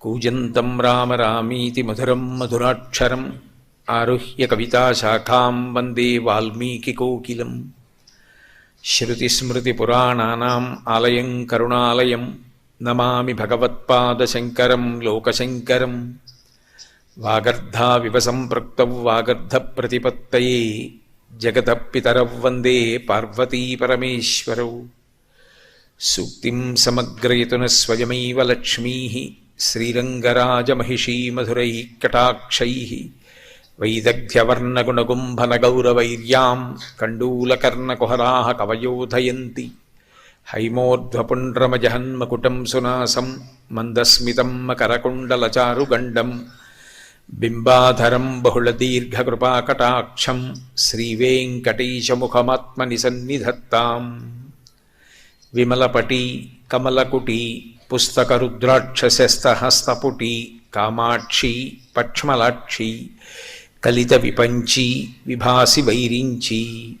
కూజంతం రామ రామీతి మధురం మధురాక్షరం ఆరుహ్య కవితాశాఖాం వందే వాల్మీకికోకిలం శృతిస్మృతిపురాణానాం ఆలయం కరుణాలయం నమామి భగవత్పాదశంకరం లోకశంకరం. వాగర్ధావివ సంపృక్తౌ వాగర్ధప్రతిపత్తయే జగతః పితరౌ వందే పార్వతీపరమేశ్వరౌ సూక్తిం సమగ్రయతున స్వయమైవ లక్ష్మీ శ్రీరంగరాజమహిషీ మధురై కటాక్షై వైదగ్ధ్యవర్ణగుణగుంభనగౌరవైర్యాం కండూలకర్ణకుహరా కవయోధయంతి హైమోర్ధ్వపుండ్రమజహన్మకుటం సునాసం మందస్మితం మకరకుండలచారుగండం బింబాధరం బహుళదీర్ఘకృపాకటాక్షం శ్రీవేంకటేశముఖమాత్మని సన్నిధత్తాం విమలపటి కమలకుటి పుస్తకరుద్రాక్షశస్తహస్తపుటి కామాక్షి పక్ష్మలాక్షి కలిత విపంచి విభాసి వైరించి.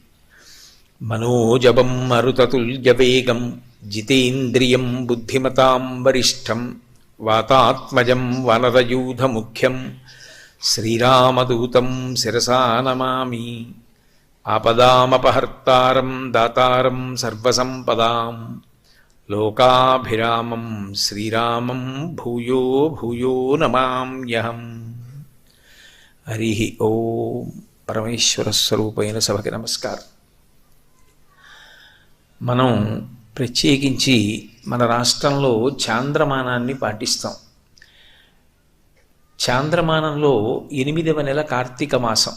మనోజవం మరుతతుల్యవేగం జితేంద్రియం బుద్ధిమతాం వరిష్టం వాతాత్మజం వనరయూధముఖ్యం శ్రీరామదూతం శిరసా నమామి ఆపదామపహర్తారం దాతారం సర్వసంపదాం. లోకాభిరామం శ్రీరామం భూయో భూయో నమామ్యహం. హరి ఓం పరమేశ్వర స్వరూపైన సభకి నమస్కారం. మనం ప్రత్యేకించి మన రాష్ట్రంలో చాంద్రమానాన్ని పాటిస్తాం. చాంద్రమానంలో ఎనిమిదవ నెల కార్తీక మాసం.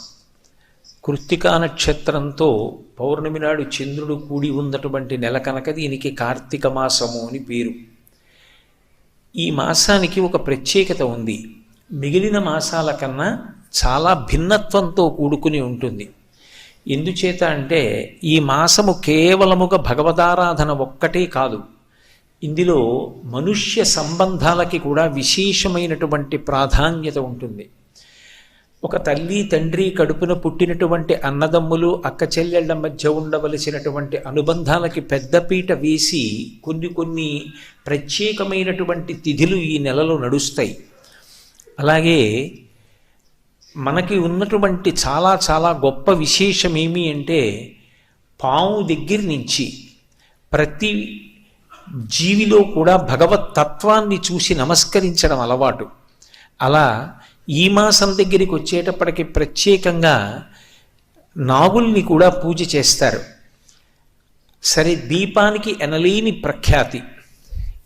కృత్తికా నక్షత్రంతో పౌర్ణమి నాడు చంద్రుడు కూడి ఉన్నటువంటి నెల కనుక దీనికి కార్తీక మాసము అని పేరు. ఈ మాసానికి ఒక ప్రత్యేకత ఉంది. మిగిలిన మాసాల కన్నా చాలా భిన్నత్వంతో కూడుకుని ఉంటుంది. ఎందుచేత అంటే ఈ మాసము కేవలముగా భగవదారాధన ఒక్కటే కాదు. ఇందులో మనుష్య సంబంధాలకి కూడా విశేషమైనటువంటి ప్రాధాన్యత ఉంటుంది. ఒక తల్లి తండ్రి కడుపున పుట్టినటువంటి అన్నదమ్ములు అక్క చెల్లెళ్ళ మధ్య ఉండవలసినటువంటి అనుబంధాలకి పెద్దపీట వేసి కొన్ని కొన్ని ప్రత్యేకమైనటువంటి తిథులు ఈ నెలలో నడుస్తాయి. అలాగే మనకి ఉన్నటువంటి చాలా చాలా గొప్ప విశేషం ఏమి అంటే పాము దగ్గర నుంచి ప్రతి జీవిలో కూడా భగవత్ తత్వాన్ని చూసి నమస్కరించడం అలవాటు. అలా ఈ మాసం దగ్గరికి వచ్చేటప్పటికి ప్రత్యేకంగా నాగుల్ని కూడా పూజ చేస్తారు. సరే దీపానికి ఎనలేని ప్రఖ్యాతి.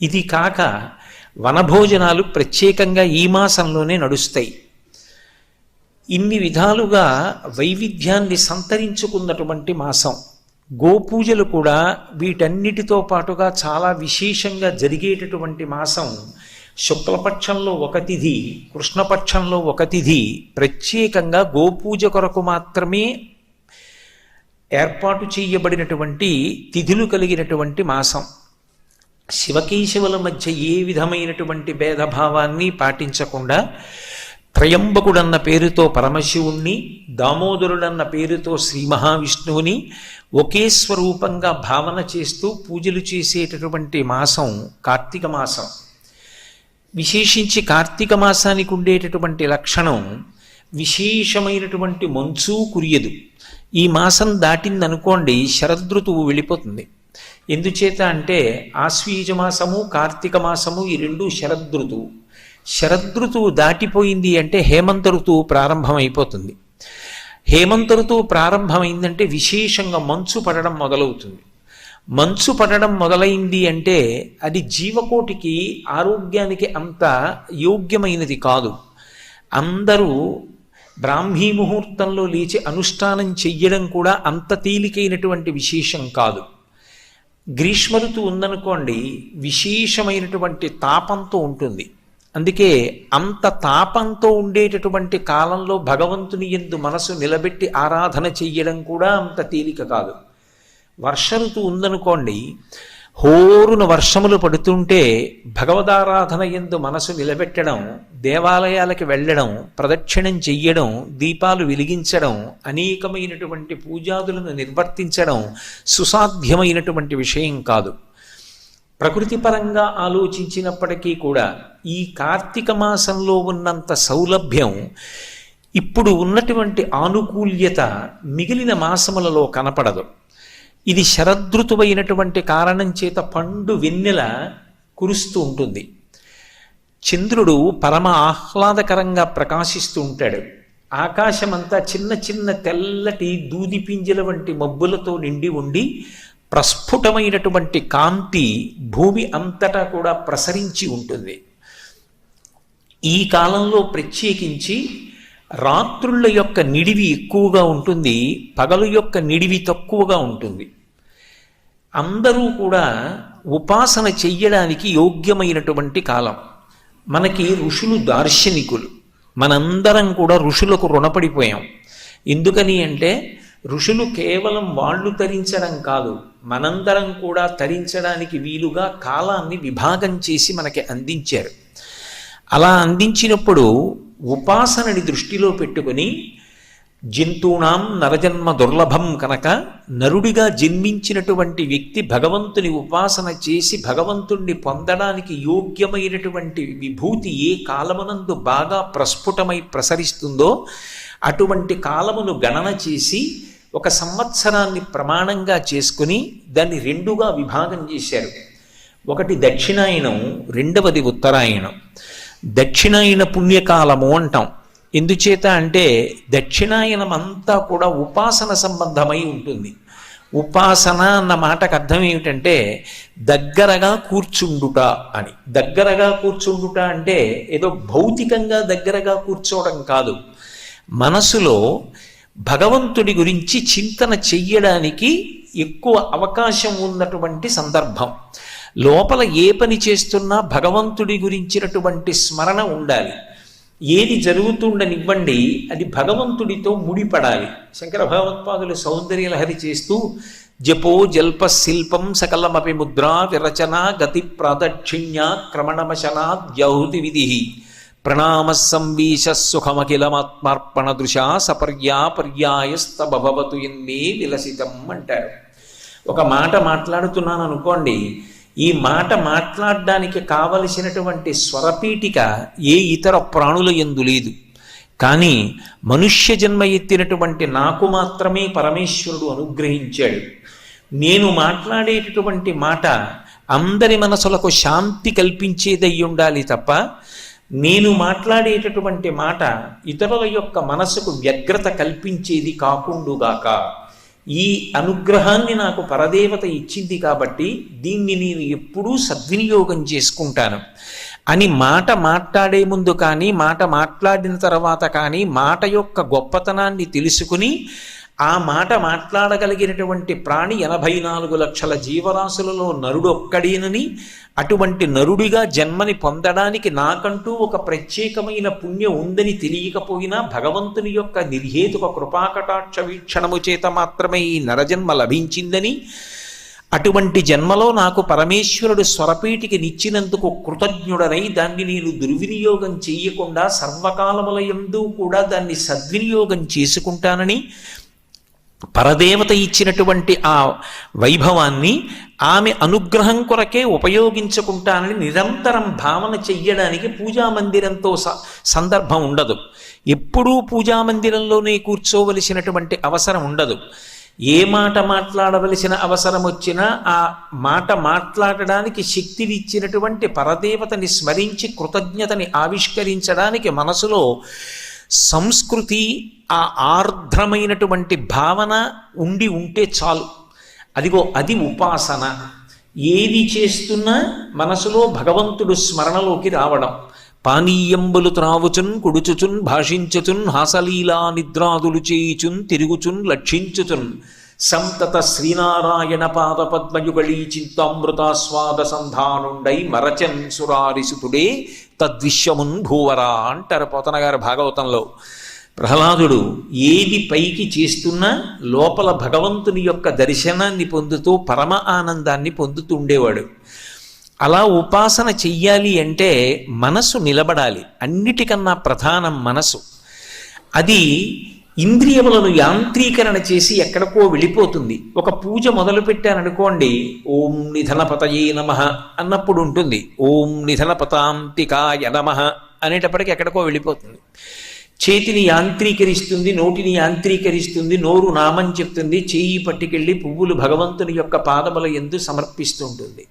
ఇది కాక వనభోజనాలు ప్రత్యేకంగా ఈ మాసంలోనే నడుస్తాయి. ఇన్ని విధాలుగా వైవిధ్యాన్ని సంతరించుకున్నటువంటి మాసం. గోపూజలు కూడా వీటన్నిటితో పాటుగా చాలా విశేషంగా జరిగేటటువంటి మాసం శుక్లపక్షంలో ఒక తిథి కృష్ణపక్షంలో ఒక తిథి ప్రత్యేకంగా గోపూజ కొరకు మాత్రమే ఏర్పాటు చేయబడినటువంటి తిథులు కలిగినటువంటి మాసం. శివకేశవుల మధ్య ఏ విధమైనటువంటి భేదభావాన్ని పాటించకుండా త్రయంబకుడన్న పేరుతో పరమశివుణ్ణి దామోదరుడన్న పేరుతో శ్రీ మహావిష్ణువుని ఒకే స్వరూపంగా భావన చేస్తూ పూజలు చేసేటటువంటి మాసం కార్తీక మాసం. విశేషించి కార్తీక మాసానికి ఉండేటటువంటి లక్షణం విశేషమైనటువంటి మంచు కురియదు ఈ మాసం దాటిందనుకోండి శరదృతువు వెళ్ళిపోతుంది. ఎందుచేత అంటే ఆశ్వీజ మాసము కార్తీక మాసము ఈ రెండు శరదృతువు. శరదృతువు దాటిపోయింది అంటే హేమంత ఋతువు ప్రారంభమైపోతుంది. హేమంత ఋతువు ప్రారంభమైందంటే విశేషంగా మంచు పడడం మొదలవుతుంది. మంచు పడడం మొదలైంది అంటే అది జీవకోటికి ఆరోగ్యానికి అంత యోగ్యమైనది కాదు. అందరూ బ్రాహ్మీ ముహూర్తంలో లేచి అనుష్ఠానం చెయ్యడం కూడా అంత తేలికైనటువంటి విశేషం కాదు. గ్రీష్మ ఋతువు ఉందనుకోండి విశేషమైనటువంటి తాపంతో ఉంటుంది. అందుకే అంత తాపంతో ఉండేటటువంటి కాలంలో భగవంతుని ఎందు మనసు నిలబెట్టి ఆరాధన చెయ్యడం కూడా అంత తేలిక కాదు. వర్ష ఋతువు ఉందనుకోండి హోరున వర్షములు పడుతుంటే భగవదారాధన ఎందు మనసు నిలబెట్టడం దేవాలయాలకి వెళ్ళడం ప్రదక్షిణం చెయ్యడం దీపాలు వెలిగించడం అనేకమైనటువంటి పూజాదులను నిర్వర్తించడం సుసాధ్యమైనటువంటి విషయం కాదు. ప్రకృతి పరంగా ఆలోచించినప్పటికీ కూడా ఈ కార్తీక మాసంలో ఉన్నంత సౌలభ్యం ఇప్పుడు ఉన్నటువంటి ఆనుకూల్యత మిగిలిన మాసములలో కనపడదు. ఇది శరదృతువైనటువంటి కారణం చేత పండు వెన్నెల కురుస్తూ ఉంటుంది. చంద్రుడు పరమ ఆహ్లాదకరంగా ప్రకాశిస్తూ ఉంటాడు. ఆకాశమంతా చిన్న చిన్న తెల్లటి దూది పింజల వంటి మబ్బులతో నిండి ఉండి ప్రస్ఫుటమైనటువంటి కాంతి భూమి అంతటా కూడా ప్రసరించి ఉంటుంది. ఈ కాలంలో ప్రత్యేకించి రాత్రుల యొక్క నిడివి ఎక్కువగా ఉంటుంది పగలు యొక్క నిడివి తక్కువగా ఉంటుంది. అందరూ కూడా ఉపాసన చెయ్యడానికి యోగ్యమైనటువంటి కాలం. మనకి ఋషులు దార్శనికులు. మనందరం కూడా ఋషులకు రుణపడిపోయాం. ఎందుకని అంటే ఋషులు కేవలం వాళ్ళు తరించడం కాదు మనందరం కూడా తరించడానికి వీలుగా కాలాన్ని విభాగం చేసి మనకి అందించారు. అలా అందించినప్పుడు ఉపాసనని దృష్టిలో పెట్టుకుని జంతువునాం నరజన్మ దుర్లభం కనుక నరుడిగా జన్మించినటువంటి వ్యక్తి భగవంతుని ఉపాసన చేసి భగవంతుణ్ణి పొందడానికి యోగ్యమైనటువంటి విభూతి ఏ కాలమునందు బాగా ప్రస్ఫుటమై ప్రసరిస్తుందో అటువంటి కాలమును గణన చేసి ఒక సంవత్సరాన్ని ప్రమాణంగా చేసుకుని దాన్ని రెండుగా విభాగం చేశారు. ఒకటి దక్షిణాయనం రెండవది ఉత్తరాయణం. దక్షిణాయన పుణ్యకాలము అంటాం. ఎందుచేత అంటే దక్షిణాయనమంతా కూడా ఉపాసన సంబంధమై ఉంటుంది. ఉపాసన అన్న మాటకు అర్థం ఏమిటంటే దగ్గరగా కూర్చుండుట అని. దగ్గరగా కూర్చుండుట అంటే ఏదో భౌతికంగా దగ్గరగా కూర్చోవడం కాదు. మనసులో భగవంతుడి గురించి చింతన చెయ్యడానికి ఎక్కువ అవకాశం ఉన్నటువంటి సందర్భం. లోపల ఏ పని చేస్తున్నా భగవంతుడి గురించినటువంటి స్మరణ ఉండాలి. ఏది జరుగుతుండనివ్వండి అది భగవంతుడితో ముడిపడాలి. శంకర భగవత్పాదులు సౌందర్యలహరి చేస్తూ జపో జల్ప శిల్పం సకలమపి ముద్రా విరచన గతి ప్రాదక్షిణ్య క్రమణమశనాద్యౌతి విధి ప్రణామ సంవీశ సుఖమఖిలమాత్మార్పణ దృశా సపర్యా పర్యాయస్తభవతు ఎన్నే విలసితం అంటారు. ఒక మాట మాట్లాడుతున్నాను అనుకోండి ఈ మాట మాట్లాడడానికి కావలసినటువంటి స్వరపీఠిక ఏ ఇతర ప్రాణుల ఎందు లేదు. కానీ మనుష్య జన్మ ఎత్తినటువంటి నాకు మాత్రమే పరమేశ్వరుడు అనుగ్రహించాడు. నేను మాట్లాడేటటువంటి మాట అందరి మనసులకు శాంతి కల్పించేదై ఉండాలి తప్ప నేను మాట్లాడేటటువంటి మాట ఇతరుల యొక్క మనసుకు వ్యగ్రత కల్పించేది కాకుండుగాక. ఈ అనుగ్రహాన్ని నాకు పరదేవత ఇచ్చింది కాబట్టి దీన్ని నేను ఎప్పుడూ సద్వినియోగం చేసుకుంటాను. అని మాట మాట్లాడే ముందు కానీ మాట మాట్లాడిన తర్వాత కానీ మాట యొక్క గొప్పతనాన్ని తెలుసుకుని ఆ మాట మాట్లాడగలిగినటువంటి ప్రాణి ఎనభై నాలుగు లక్షల జీవరాశులలో నరుడొక్కడేనని అటువంటి నరుడిగా జన్మని పొందడానికి నాకంటూ ఒక ప్రత్యేకమైన పుణ్యం ఉందని తెలియకపోయినా భగవంతుని యొక్క నిర్హేతుక కృపాకటాక్ష వీక్షణము చేత మాత్రమే ఈ నరజన్మ లభించిందని అటువంటి జన్మలో నాకు పరమేశ్వరుడు స్వరపీటికి నిచ్చినందుకు కృతజ్ఞుడనై దాన్ని నేను దుర్వినియోగం చేయకుండా సర్వకాలముల యందు కూడా దాన్ని సద్వినియోగం చేసుకుంటానని పరదేవత ఇచ్చినటువంటి ఆ వైభవాన్ని ఆమె అనుగ్రహం కొరకే ఉపయోగించుకుంటానని నిరంతరం భావన చెయ్యడానికి పూజా మందిరంతో సందర్భం ఉండదు. ఎప్పుడూ పూజామందిరంలోనే కూర్చోవలసినటువంటి అవసరం ఉండదు. ఏ మాట మాట్లాడవలసిన అవసరం వచ్చినా ఆ మాట మాట్లాడడానికి శక్తినిచ్చినటువంటి పరదేవతని స్మరించి కృతజ్ఞతని ఆవిష్కరించడానికి మనసులో సంస్కృతి ఆ ఆర్ద్రమైనటువంటి భావన ఉండి ఉంటే చాలు. అదిగో అది ఉపాసన. ఏది చేస్తున్నా మనసులో భగవంతుడు స్మరణలోకి రావడం. పానీయంబులు త్రావుచున్ కుడుచుచున్ భాషించుచున్ హాసలీలా నిద్రాదులు చేయుచున్ తిరుగుచున్ లక్షించుచున్. సంతత శ్రీనారాయణ పాద పద్మయుగళీ చింతామృతాస్వాద సంధానుండై మరచన్ సురారిసుతుడే తద్విశ్వమున్ భూవరా అంటారు. పోతన గారు భాగవతంలో. ప్రహ్లాదుడు ఏది పైకి చేస్తున్నా లోపల భగవంతుని యొక్క దర్శనాన్ని పొందుతూ పరమ ఆనందాన్ని పొందుతూ ఉండేవాడు అలా ఉపాసన చెయ్యాలి అంటే మనసు నిలబడాలి. అన్నిటికన్నా ప్రధానం మనసు. అది ఇంద్రియములను యాంత్రీకరణ చేసి ఎక్కడికో వెళ్ళిపోతుంది. ఒక పూజ మొదలు పెట్టాననుకోండి ఓం నిధనపతయే నమ అన్నప్పుడు ఉంటుంది. ఓం నిధనపతాంతికాయ నమ అనేటప్పటికి ఎక్కడికో వెళ్ళిపోతుంది. చేతిని యాంత్రీకరిస్తుంది నోటిని యాంత్రీకరిస్తుంది నోరు నామం చెప్తుంది చేయి పట్టుకెళ్ళి పువ్వులు భగవంతుని యొక్క పాదముల ఎందు సమర్పిస్తుంటుంది.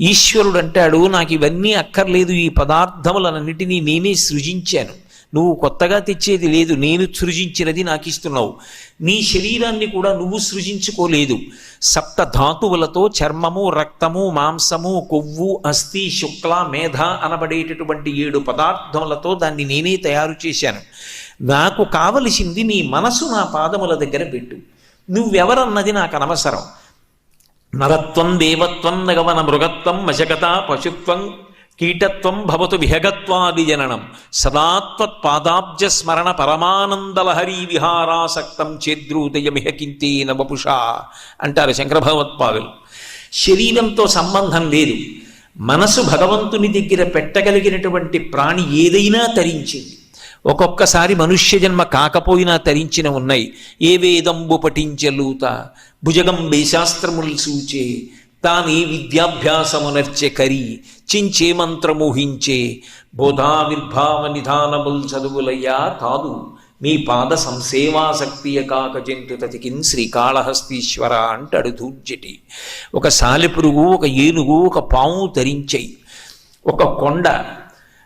ఈశ్వరుడు అంటాడు నాకు ఇవన్నీ అక్కర్లేదు ఈ పదార్థములన్నిటినీ నేనే సృజించాను. నువ్వు కొత్తగా తెచ్చేది లేదు నేను సృజించినది నాకు ఇస్తున్నావు. నీ శరీరాన్ని కూడా నువ్వు సృజించుకోలేదు. సప్త ధాతువులతో చర్మము రక్తము మాంసము కొవ్వు అస్థి శుక్ల మేధ అనబడేటటువంటి ఏడు పదార్థములతో దాన్ని నేనే తయారు చేశాను. నాకు కావలసింది నీ మనసు నా పాదముల దగ్గర పెట్టు. నువ్వెవరన్నది నాకు అనవసరం. నరత్వం దేవత్వం నగవన మృగత్వం మశకత పశుత్వం కీటత్వం భవతు విహగత్వాది జననం సదాత్వత్పాదాబ్జ స్మరణ పరమానందలహరి విహారాసక్తం చేద్రూదయమిహ కింతే నవపుషా అంటారు శంకర భగవత్పాదులు శరీరంతో సంబంధం లేదు. మనసు భగవంతుని దగ్గర పెట్టగలిగినటువంటి ప్రాణి ఏదైనా తరించింది. ఒక్కొక్కసారి మనుష్య జన్మ కాకపోయినా తరించిన ఉన్నాయి. ఏ వేదంబు పఠించలూత భుజగం శాస్త్రములు సూచే. తానే విద్యాభ్యాసమునర్చె కరి చించే మంత్రమోహించే. బోధావిర్భావ నిధానముల్ చదువులయ్యా కాదు మీ పాద సంసేవాసక్తియ కాక జంతు తతికిన్ శ్రీకాళహస్తీశ్వర అంటాడు దూర్జటి ఒక సాలెపురుగు ఒక ఏనుగు ఒక పాము తరించై ఒక కొండ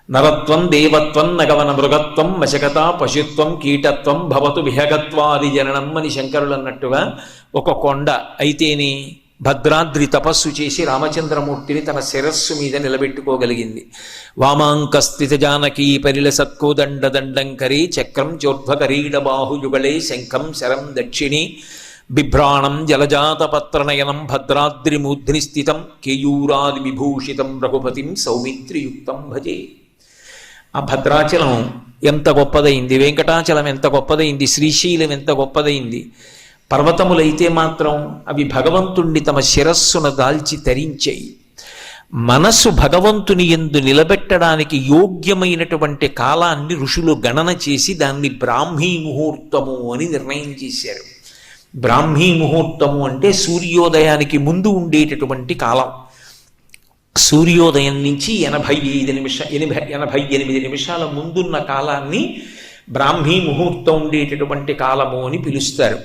నరత్వం దేవత్వం నగవన మృగత్వం మశకత పశుత్వం కీటత్వం భవతు విహగత్వాది జననం అని శంకరులు అన్నట్టుగా ఒక కొండ అయితేనే భద్రాద్రి తపస్సు చేసి రామచంద్రమూర్తిని తన శిరస్సు మీద నిలబెట్టుకోగలిగింది. వామాంకస్థిత జానకీ పరిల సత్కోదండ దండంకరే చక్రం చోర్ధ్వకరీడ బాహుయుగళే శంఖం శరం దక్షిణి బిభ్రాణం జలజాతపత్రనయనం భద్రాద్రిమూర్ధ్ని స్థితం కేయూరాది విభూషితం రఘుపతిం సౌమిత్రియుక్తం భజే. ఆ భద్రాచలం ఎంత గొప్పదైంది వెంకటాచలం ఎంత గొప్పదైంది శ్రీశైలం ఎంత గొప్పదైంది పర్వతములైతే మాత్రం అవి భగవంతుణ్ణి తమ శిరస్సును దాల్చి తరించాయి. మనసు భగవంతుని ఎందు నిలబెట్టడానికి యోగ్యమైనటువంటి కాలాన్ని ఋషులు గణన చేసి దాన్ని బ్రాహ్మీ ముహూర్తము అని నిర్ణయం చేశారు. బ్రాహ్మీ ముహూర్తము అంటే సూర్యోదయానికి ముందు ఉండేటటువంటి కాలం. సూర్యోదయం నుంచి ఎనభై ఐదు నిమిష ఎనభై ఎనభై ఎనిమిది నిమిషాల ముందున్న కాలాన్ని బ్రాహ్మీ ముహూర్తం ఉండేటటువంటి కాలము అని పిలుస్తారు.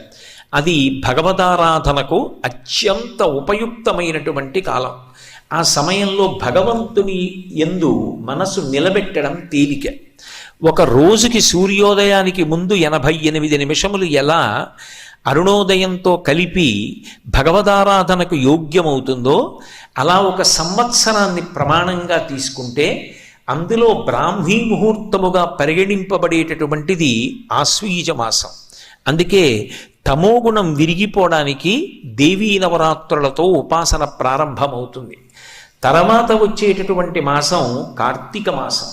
అది భగవదారాధనకు అత్యంత ఉపయుక్తమైనటువంటి కాలం. ఆ సమయంలో భగవంతుని ఎందు మనసు నిలబెట్టడం తేలిక. ఒక రోజుకి సూర్యోదయానికి ముందు ఎనభై ఎనిమిది నిమిషములు ఎలా అరుణోదయంతో కలిపి భగవదారాధనకు యోగ్యమవుతుందో అలా ఒక సంవత్సరాన్ని ప్రమాణంగా తీసుకుంటే అందులో బ్రాహ్మీ ముహూర్తముగా పరిగణింపబడేటటువంటిది ఆశ్వీజ మాసం అందుకే తమోగుణం విరిగిపోవడానికి దేవీ నవరాత్రులతో ఉపాసన ప్రారంభమవుతుంది. తర్వాత వచ్చేటటువంటి మాసం కార్తీక మాసం.